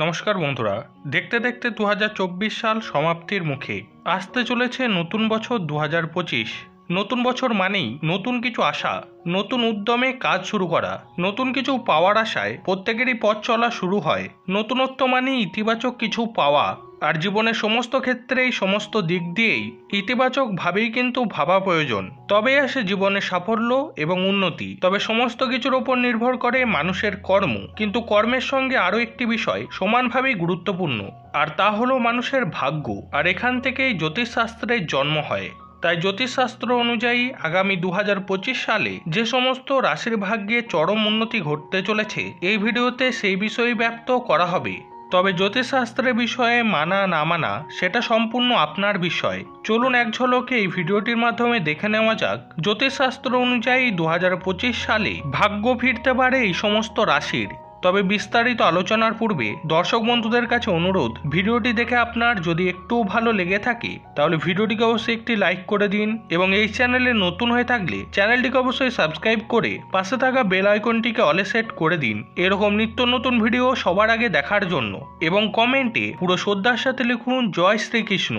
নমস্কার বন্ধুরা। দেখতে দেখতে দু হাজার চব্বিশ সাল সমাপ্তির মুখে। আসতে চলেছে নতুন বছর দু হাজার পঁচিশ। নতুন বছর মানেই নতুন কিছু আশা, নতুন উদ্যমে কাজ শুরু করা, নতুন কিছু পাওয়ার আশায় প্রত্যেকেরই পথ চলা শুরু হয়। নতুনত্ব মানেই ইতিবাচক কিছু পাওয়া আর জীবনের সমস্ত ক্ষেত্রেই, সমস্ত দিক দিয়েই ইতিবাচকভাবেই কিন্তু ভাবা প্রয়োজন। তবেই আসে জীবনে সাফল্য এবং উন্নতি। তবে সমস্ত কিছুর ওপর নির্ভর করে মানুষের কর্ম। কিন্তু কর্মের সঙ্গে আরও একটি বিষয় সমানভাবেই গুরুত্বপূর্ণ। আর তা হলো মানুষের ভাগ্য। আর এখান থেকেই জ্যোতিষশাস্ত্রের জন্ম হয়। তাই জ্যোতিষশাস্ত্র অনুযায়ী আগামী দু হাজার পঁচিশ সালে যে সমস্ত রাশির ভাগ্যে চরম উন্নতি ঘটতে চলেছে, এই ভিডিওতে সেই বিষয়ে ব্যক্ত করা হবে। তবে জ্যোতিষশাস্ত্রের বিষয়ে মানা না মানা, সেটা সম্পূর্ণ আপনার বিষয়। চলুন এক ঝলকে এই ভিডিওটির মাধ্যমে দেখে নেওয়া যাক। জ্যোতিষশাস্ত্র অনুযায়ী দু হাজার পঁচিশ সালে ভাগ্য ফিরতে পারে এই সমস্ত রাশির। তবে বিস্তারিত আলোচনার পূর্বে দর্শক বন্ধুদের কাছে অনুরোধ, ভিডিওটি দেখে আপনার যদি একটুও ভালো লেগে থাকে, তাহলে ভিডিওটিকে অবশ্যই একটি লাইক করে দিন এবং এই চ্যানেলে নতুন হয়ে থাকলে চ্যানেলটিকে অবশ্যই সাবস্ক্রাইব করে পাশে থাকা বেল আইকনটিকে অলে সেট করে দিন। এরকম নিত্য নতুন ভিডিও সবার আগে দেখার জন্য এবং কমেন্টে পুরো শ্রদ্ধার সাথে লিখুন, জয় শ্রীকৃষ্ণ।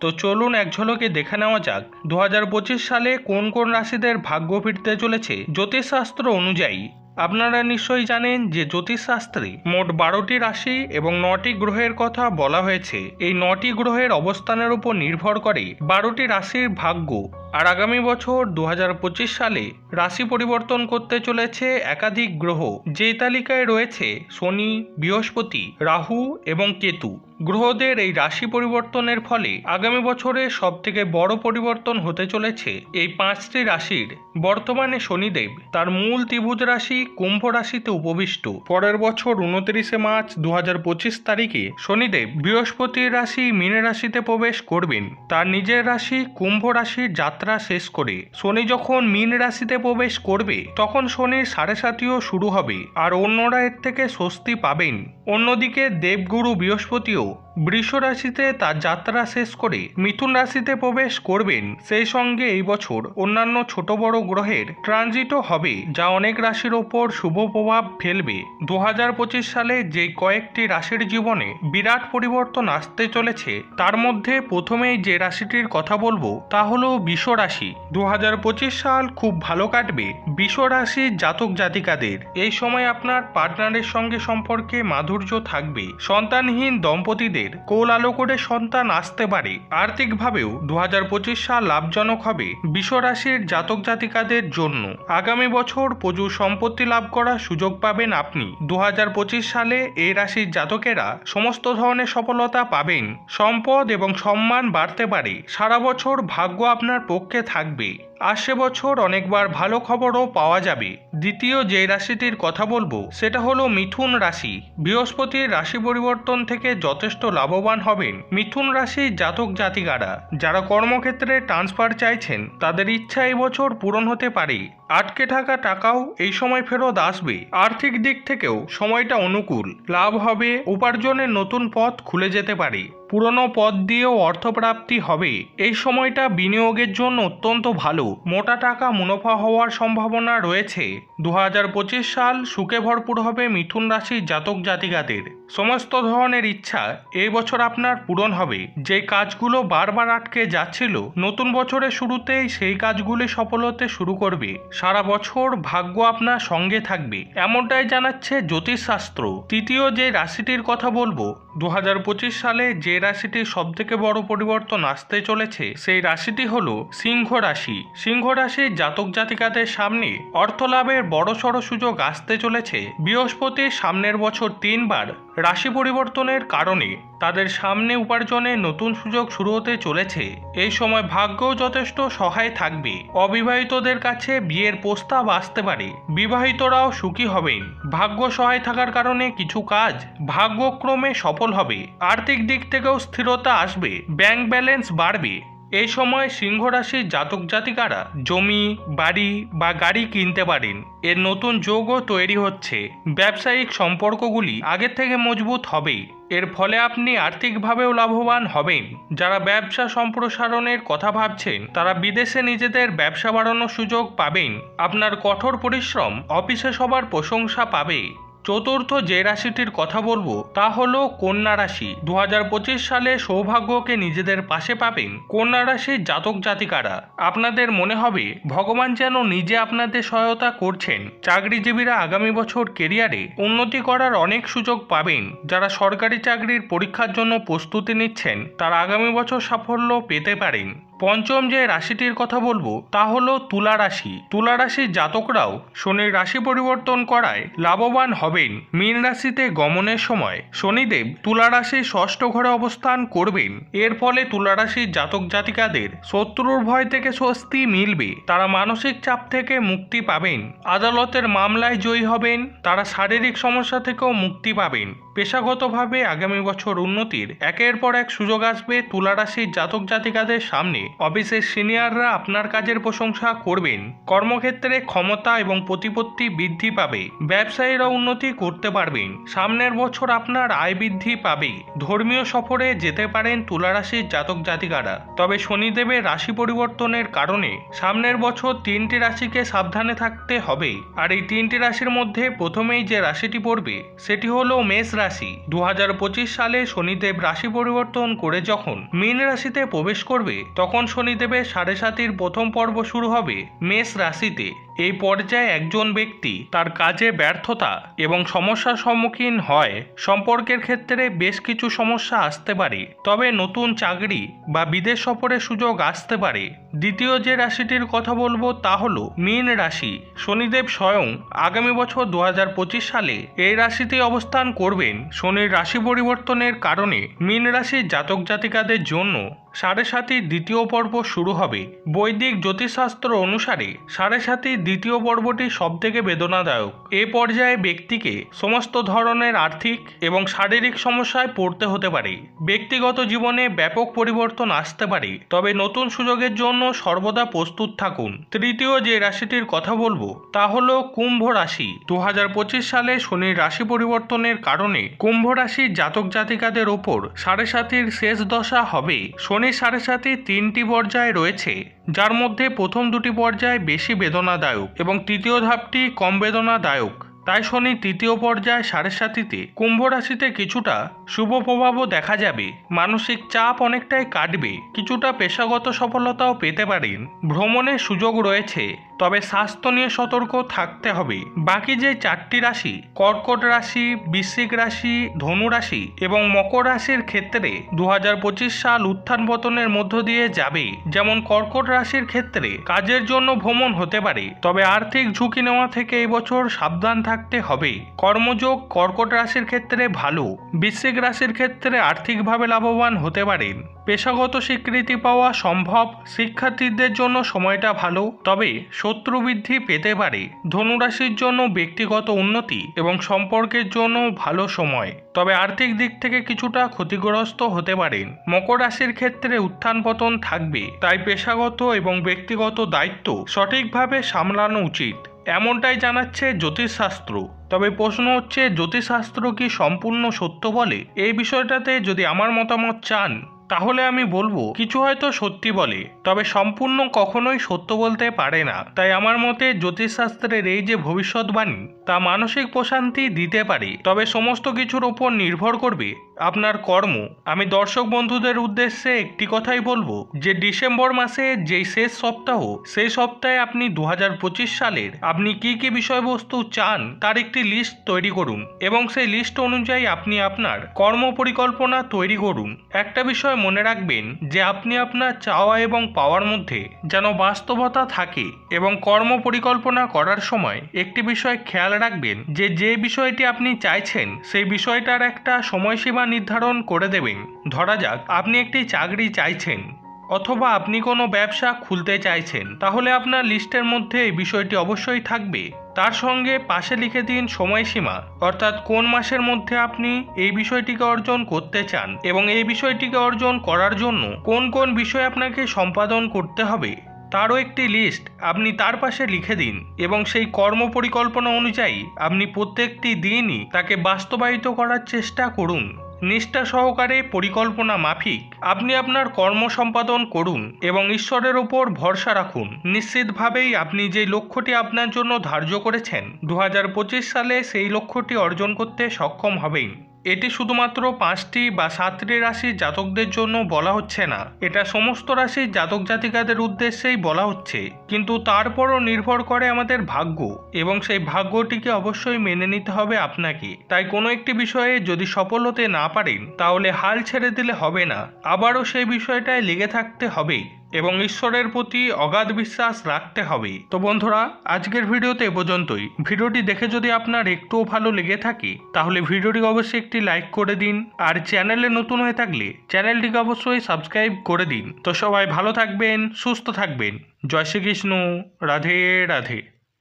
তো চলুন এক ঝলকে দেখে নেওয়া যাক দু হাজার পঁচিশ সালে কোন কোন রাশিদের ভাগ্য ফিরতে চলেছে জ্যোতিষশাস্ত্র অনুযায়ী। আপনারা নিশ্চয়ই জানেন যে জ্যোতিষশাস্ত্রে মোট বারোটি রাশি এবং নটি গ্রহের কথা বলা হয়েছে। এই নটি গ্রহের অবস্থানের উপর নির্ভর করে বারোটি রাশির ভাগ্য আর আগামী বছর দু হাজার পঁচিশ সালে রাশি পরিবর্তন করতে চলেছে একাধিক গ্রহ। যে তালিকায় রয়েছে শনি, বৃহস্পতি, রাহু এবং কেতু। গ্রহদের এই রাশি পরিবর্তনের ফলে আগামী বছরে সব থেকে বড় পরিবর্তন হতে চলেছে এই পাঁচটি রাশির। বর্তমানে শনিদেব তার মূল ত্রিভুজ রাশি কুম্ভ রাশিতে উপবিষ্ট। পরের বছর উনত্রিশে মার্চ দু হাজার পঁচিশ তারিখে শনিদেব বৃহস্পতির রাশি মীন রাশিতে প্রবেশ করবেন। তার নিজের রাশি কুম্ভ রাশির যাত্রা শেষ করে শনি যখন মীন রাশিতে প্রবেশ করবে, তখন শনির সাড়ে সাতিও শুরু হবে। আর অন্যরা এর থেকে স্বস্তি পাবেন। অন্যদিকে দেবগুরু বৃহস্পতিও বৃষ রাশিতে তার যাত্রা শেষ করে মিথুন রাশিতে প্রবেশ করবেন। সেই সঙ্গে এই বছর অন্যান্য ছোট বড় গ্রহের ট্রানজিটও হবে, যা অনেক রাশির ওপর শুভ প্রভাব ফেলবে। দু হাজার পঁচিশ সালে যে কয়েকটি রাশির জীবনে বিরাট পরিবর্তন আসতে চলেছে, তার মধ্যে প্রথমেই যে রাশিটির কথা বলব, তা হলো বিষ রাশি। দু হাজার পঁচিশ সাল খুব ভালো কাটবে বিষ রাশির জাতক জাতিকাদের। এই সময় আপনার পার্টনারের সঙ্গে সম্পর্কে মাধুর্য থাকবে। সন্তানহীন দম্পতিদের কোল আলো করে সন্তান আসতে পারে। আর্থিকভাবেও দু হাজার পঁচিশ সাল লাভজনক হবে বিশ্বরাশির জাতক জাতিকাদের জন্য। আগামী বছর প্রচুর সম্পত্তি লাভ করার সুযোগ পাবেন আপনি। দু হাজার পঁচিশ সালে এই রাশির জাতকেরা সমস্ত ধরনের সফলতা পাবেন। সম্পদ এবং সম্মান বাড়তে পারে। সারা বছর ভাগ্য আপনার পক্ষে থাকবে। আসছে বছর অনেকবার ভালো খবরও পাওয়া যাবে। দ্বিতীয় যে রাশিটির কথা বলব, সেটা হলো মিথুন রাশি। বৃহস্পতির রাশি পরিবর্তন থেকে যথেষ্ট লাভবান হবেন মিথুন রাশি জাতক জাতিকারা। যারা কর্মক্ষেত্রে ট্রান্সফার চাইছেন, তাদের ইচ্ছা এবছর পূরণ হতে পারে। আটকে থাকা টাকাও এই সময় ফেরত আসবে। আর্থিক দিক থেকেও সময়টা অনুকূল। লাভ হবে, উপার্জনের নতুন পথ খুলে যেতে পারে। পুরনো পথ দিয়েও অর্থপ্রাপ্তি হবে। এই সময়টা বিনিয়োগের জন্য অত্যন্ত ভালো। মোটা টাকা মুনাফা হওয়ার সম্ভাবনা রয়েছে। দু হাজার পঁচিশ সাল সুখে ভরপুর হবে মিথুন রাশির জাতক জাতিকাদের। সমস্ত ধরনের ইচ্ছা এই বছর আপনার পূরণ হবে। যে কাজগুলো বারবার আটকে যাচ্ছিল, নতুন বছরের শুরুতেই সেই কাজগুলি সফল হতে শুরু করবে। সারা বছর ভাগ্য আপনার সঙ্গে থাকবে এমনটাই জানাচ্ছে জ্যোতিষশাস্ত্র। তৃতীয় যে রাশিটির কথা বলব দু হাজার পঁচিশ সালে যে রাশিটির সবথেকে বড় পরিবর্তন আসতে চলেছে, সেই রাশিটি হল সিংহ রাশি। সিংহ রাশির জাতক জাতিকাদের সামনে অর্থ লাভের বড়সড় সুযোগ আসতে চলেছে। বৃহস্পতির সামনের বছর তিনবার রাশি পরিবর্তনের কারণে তাদের সামনে উপার্জনের নতুন সুযোগ শুরু হতে চলেছে। এই সময় ভাগ্যও যথেষ্ট সহায় থাকবে। অবিবাহিতদের কাছে বিয়ের প্রস্তাব আসতে পারে। বিবাহিতরাও সুখী হবেন। ভাগ্য সহায় থাকার কারণে কিছু কাজ ভাগ্যক্রমে সফল হবে। আর্থিক দিক থেকেও স্থিরতা আসবে। ব্যাংক ব্যালেন্স বাড়বে। এই সময় সিংহ রাশির জাতক জাতিকারা জমি, বাড়ি বা গাড়ি কিনতে পারেন। এর নতুন যোগও তৈরি হচ্ছে। ব্যবসায়িক সম্পর্কগুলি আগের থেকে মজবুত হবে। এর ফলে আপনি আর্থিকভাবেও লাভবান হবেন। যারা ব্যবসা সম্প্রসারণের কথা ভাবছেন, তারা বিদেশে নিজেদের ব্যবসা বাড়ানোর সুযোগ পাবেন। আপনার কঠোর পরিশ্রম অফিসে সবার প্রশংসা পাবে। চতুর্থ যে রাশিটির কথা বলব, তা হলো কন্যা রাশি। দু হাজার পঁচিশ সালে সৌভাগ্যকে নিজেদের পাশে পাবেন কন্যা রাশির জাতক জাতিকারা। আপনাদের মনে হবে, ভগবান যেন নিজে আপনাদের সহায়তা করছেন। চাকরিজীবীরা আগামী বছর কেরিয়ারে উন্নতি করার অনেক সুযোগ পাবেন। যারা সরকারি চাকরির পরীক্ষার জন্য প্রস্তুতি নিচ্ছেন, তারা আগামী বছর সাফল্য পেতে পারেন। পঞ্চম যে রাশিটির কথা বলব, তা হলো তুলা রাশি। তুলা রাশির জাতকরাও শনির রাশি পরিবর্তন করায় লাভবান হবেন। মীন রাশিতে গমনের সময় শনিদেব তুলা রাশির ষষ্ঠ ঘরে অবস্থান করবেন। এর ফলে তুলা রাশির জাতক জাতিকাদের শত্রুর ভয় থেকে স্বস্তি মিলবে। তারা মানসিক চাপ থেকে মুক্তি পাবেন। আদালতের মামলায় জয়ী হবেন। তারা শারীরিক সমস্যা থেকেও মুক্তি পাবেন। পেশাগতভাবে আগামী বছর উন্নতির একের পর এক সুযোগ আসবে তুলা রাশির জাতক জাতিকাদের সামনে। অফিসের সিনিয়ররা আপনার কাজের প্রশংসা করবেন। কর্মক্ষেত্রে ক্ষমতা এবং প্রতিপত্তি বৃদ্ধি পাবে। ব্যবসায়ীরা উন্নতি করতে পারবেন। সামনের বছর আপনার আয় বৃদ্ধি পাবে। ধর্মীয় সফরে যেতে পারেন তুলা রাশির জাতক জাতিকারা। তবে শনিদেবের রাশি পরিবর্তনের কারণে সামনের বছর তিনটি রাশিকে সাবধানে থাকতে হবে। আর এই তিনটি রাশির মধ্যে প্রথমেই যে রাশিটি পড়বে, সেটি হলো মেষ রাশি। দু হাজার পঁচিশ সালে শনিদেব রাশি পরিবর্তন করে যখন মীন রাশিতে প্রবেশ করবে, তখন শনিদেবের সাড়ে সাতির প্রথম পর্ব শুরু হবে মেষ রাশিতে। এই পর্যায়ে একজন ব্যক্তি তার কাজে ব্যর্থতা এবং সমস্যার সম্মুখীন হয়। সম্পর্কের ক্ষেত্রে বেশ কিছু সমস্যা আসতে পারে। তবে নতুন চাকরি বা বিদেশ সফরের সুযোগ আসতে পারে। দ্বিতীয় যে রাশিটির কথা বলব তা হলো মীন রাশি। শনিদেব স্বয়ং আগামী বছর দু হাজার পঁচিশ সালে এই রাশিতে অবস্থান করবেন। শনির রাশি পরিবর্তনের কারণে মীন রাশির জাতক জাতিকাদের জন্য সাড়ে সাতির দ্বিতীয় পর্ব শুরু হবে। বৈদিক জ্যোতিষশাস্ত্র অনুসারে সাড়ে সাতির দ্বিতীয় পর্বটি সবথেকে বেদনাদায়ক। এ পর্যায়ে ব্যক্তিকে সমস্ত ধরনের আর্থিক এবং শারীরিক সমস্যায় পড়তে হতে পারে। ব্যক্তিগত জীবনে ব্যাপক পরিবর্তন আসতে পারে, তবে নতুন সুযোগের জন্য সর্বদা প্রস্তুত থাকুন। তৃতীয় যে রাশিটির কথা বলব, তা হলো কুম্ভ রাশি। দু হাজার পঁচিশ সালে শনির রাশি পরিবর্তনের কারণে কুম্ভ রাশির জাতক জাতিকাদের ওপর সাড়ে সাতির শেষ দশা হবে শনি সাড়ে সাথে তিনটি পর্যায় রয়েছে, যার মধ্যে প্রথম দুটি পর্যায় বেশি বেদনাদায়ক এবং তৃতীয় ধাপটি কম বেদনাদায়ক। তাই শনি তৃতীয় পর্যায়ে সাড়ে সাতিতে কুম্ভ রাশিতে কিছুটা শুভ প্রভাবও দেখা যাবে। মানসিক চাপ অনেকটাই কাটবে। কিছুটা পেশাগত সফলতাও পেতে পারেন। ভ্রমণের সুযোগ রয়েছে। তবে স্বাস্থ্য নিয়ে সতর্ক থাকতে হবে। বাকি যে চারটি রাশি, কর্কট রাশি, বৃশ্চিক রাশি, ধনু রাশি এবং মকর রাশির ক্ষেত্রে দু হাজার পঁচিশ সাল উত্থান পতনের মধ্য দিয়ে যাবে। যেমন কর্কট রাশির ক্ষেত্রে কাজের জন্য ভ্রমণ হতে পারে। তবে আর্থিক ঝুঁকি নেওয়া থেকে এবছর সাবধান থাকতে হবে। কর্মযোগ কর্কট রাশির ক্ষেত্রে ভালো, বৃশ্চিক রাশির ক্ষেত্রে আর্থিকভাবে লাভবান হতে পারেন পেশাগত স্বীকৃতি পাওয়া সম্ভব, শিক্ষার্থীদের জন্য সময়টা ভালো, তবে শত্রু বৃদ্ধি পেতে পারে। ধনুরাশির জন্য ব্যক্তিগত উন্নতি এবং সম্পর্কের জন্য ভালো সময়, তবে আর্থিক দিক থেকে কিছুটা ক্ষতিগ্রস্ত হতে পারেন মকর রাশির ক্ষেত্রে উত্থান পতন থাকবে, তাই পেশাগত এবং ব্যক্তিগত দায়িত্ব সঠিকভাবে সামলানো উচিত। এমনটাই জানাচ্ছে জ্যোতিষশাস্ত্র। তবে প্রশ্ন হচ্ছে, জ্যোতিষশাস্ত্র কি সম্পূর্ণ সত্য বলে? এই বিষয়টাতে যদি আমার মতামত চান, তাহলে আমি বলব, কিছু হয়তো সত্যি বলে, তবে সম্পূর্ণ কখনোই সত্য বলতে পারে না। তাই আমার মতে, জ্যোতিষশাস্ত্রের এই যে ভবিষ্যৎবাণী, তা মানসিক প্রশান্তি দিতে পারে, তবে সমস্ত কিছুর ওপর নির্ভর করবে। আপনার কর্ম। আমি দর্শক বন্ধুদের উদ্দেশ্যে একটি কথাই বলব যে ডিসেম্বর মাসে যেই শেষ সপ্তাহ, সেই সপ্তাহে আপনি দু হাজার পঁচিশ সালের আপনি কি কি বিষয়বস্তু চান তার একটি লিস্ট তৈরি করুন এবং সেই লিস্ট অনুযায়ী আপনি আপনার কর্ম পরিকল্পনা তৈরি করুন। একটা বিষয় মনে রাখবেন যে আপনি আপনার চাওয়া এবং পাওয়ার মধ্যে যেন বাস্তবতা থাকে এবং কর্ম পরিকল্পনা করার সময় একটি বিষয় খেয়াল রাখবেন যে যে বিষয়টি আপনি চাইছেন, সেই বিষয়টার একটা সময়সীমা নির্ধারণ করে দেবেন। ধরা যাক, আপনি একটি চাকরি চাইছেন, অথবা আপনি কোনো ব্যবসা খুলতে চাইছেন, তাহলে আপনার লিস্টের মধ্যে এই বিষয়টি অবশ্যই থাকবে। তার সঙ্গে পাশে লিখে দিন সময়সীমা, অর্থাৎ কোন মাসের মধ্যে আপনি এই বিষয়টিকে অর্জন করতে চান এবং এই বিষয়টিকে অর্জন করার জন্য কোন কোন বিষয় আপনাকে সম্পাদন করতে হবে, তারও একটি লিস্ট আপনি তার পাশে লিখে দিন এবং সেই কর্ম পরিকল্পনা অনুযায়ী আপনি প্রত্যেকটি দিনই তাকে বাস্তবায়িত করার চেষ্টা করুন। নিষ্ঠা সহকারে পরিকল্পনা মাফিক। আপনি আপনার কর্ম সম্পাদন করুন এবং ঈশ্বরের ওপর ভরসা রাখুন। নিশ্চিতভাবেই আপনি যে লক্ষ্যটি আপনার জন্য ধার্য করেছেন দু হাজার পঁচিশ সালে সেই লক্ষ্যটি অর্জন করতে সক্ষম হবেন। এটি শুধুমাত্র পাঁচটি বা সাতটি রাশির জাতকদের জন্য বলা হচ্ছে না। এটা সমস্ত রাশির জাতক জাতিকাদের উদ্দেশ্যেই বলা হচ্ছে। কিন্তু তারপরও নির্ভর করে আমাদের ভাগ্য এবং সেই ভাগ্যটিকে অবশ্যই মেনে নিতে হবে আপনাকে। তাই কোনো একটি বিষয়ে যদি সফল হতে না পারেন, তাহলে হাল ছেড়ে দিলে হবে না। আবারও সেই বিষয়টায় লেগে থাকতে হবে। এবং ঈশ্বরের প্রতি অগাধ বিশ্বাস রাখতে হবে। তো বন্ধুরা, আজকের ভিডিওতে এ পর্যন্তই। ভিডিওটি দেখে যদি আপনার একটুও ভালো লেগে থাকে, তাহলে ভিডিওটি অবশ্যই একটি লাইক করে দিন। আর চ্যানেলে নতুন হয়ে থাকলে চ্যানেলটিকে অবশ্যই সাবস্ক্রাইব করে দিন। তো সবাই ভালো থাকবেন, সুস্থ থাকবেন। জয় শ্রীকৃষ্ণ। রাধে রাধে।